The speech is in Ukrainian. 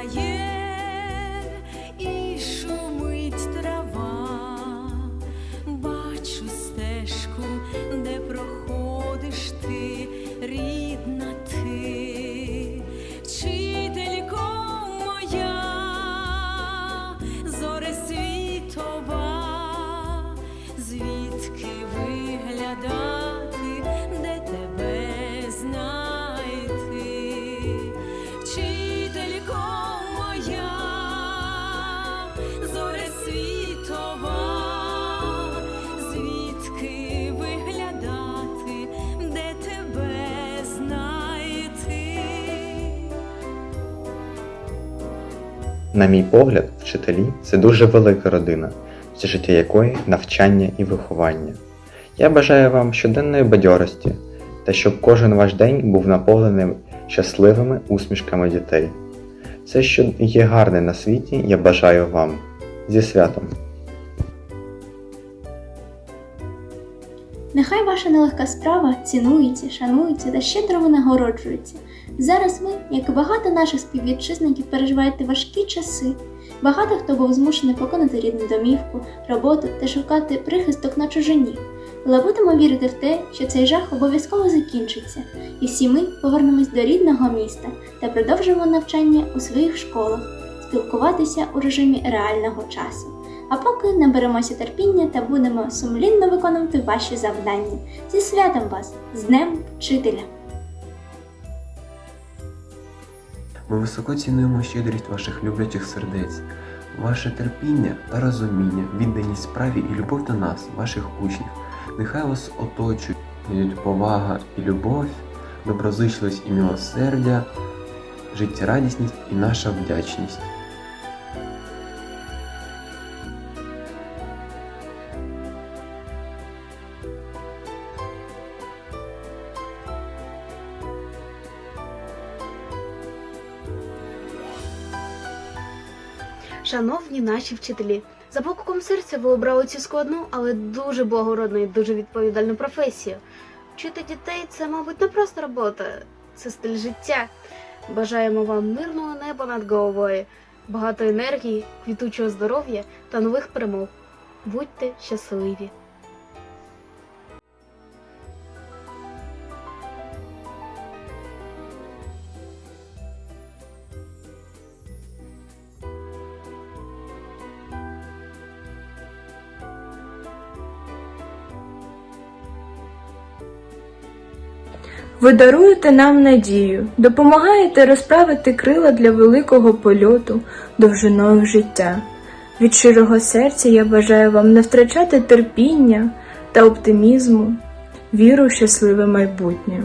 грає і шумить трава, бачу стежку, де проходить. На мій погляд, вчителі це дуже велика родина, все життя якої навчання і виховання. Я бажаю вам щоденної бадьорості та щоб кожен ваш день був наповнений щасливими усмішками дітей. Все, що є гарне на світі, я бажаю вам. Зі святом! Нехай ваша нелегка справа цінується, шанується та щедро винагороджується. Зараз ви, як і багато наших співвітчизників, переживаєте важкі часи. Багато хто був змушений покинути рідну домівку, роботу та шукати прихисток на чужині. Але будемо вірити в те, що цей жах обов'язково закінчиться, і всі ми повернемось до рідного міста та продовжимо навчання у своїх школах, спілкуватися у режимі реального часу. А поки наберемося терпіння та будемо сумлінно виконувати ваші завдання. Зі святом вас, з Днем Вчителя! Ми високо цінуємо щедрість ваших люблячих сердець, ваше терпіння та розуміння, відданість справі і любов до нас, ваших учнів. Нехай вас оточують повага і любов, доброзичливість і милосердя, життєрадісність і наша вдячність. Шановні наші вчителі, за покуком серця ви обрали цю складну, але дуже благородну і дуже відповідальну професію. Вчити дітей це, мабуть, не просто робота, це стиль життя. Бажаємо вам мирного неба над головою, багато енергії, квітучого здоров'я та нових перемог. Будьте щасливі! Ви даруєте нам надію, допомагаєте розправити крила для великого польоту довжиною життя. Від щирого серця я бажаю вам не втрачати терпіння та оптимізму, віру в щасливе майбутнє.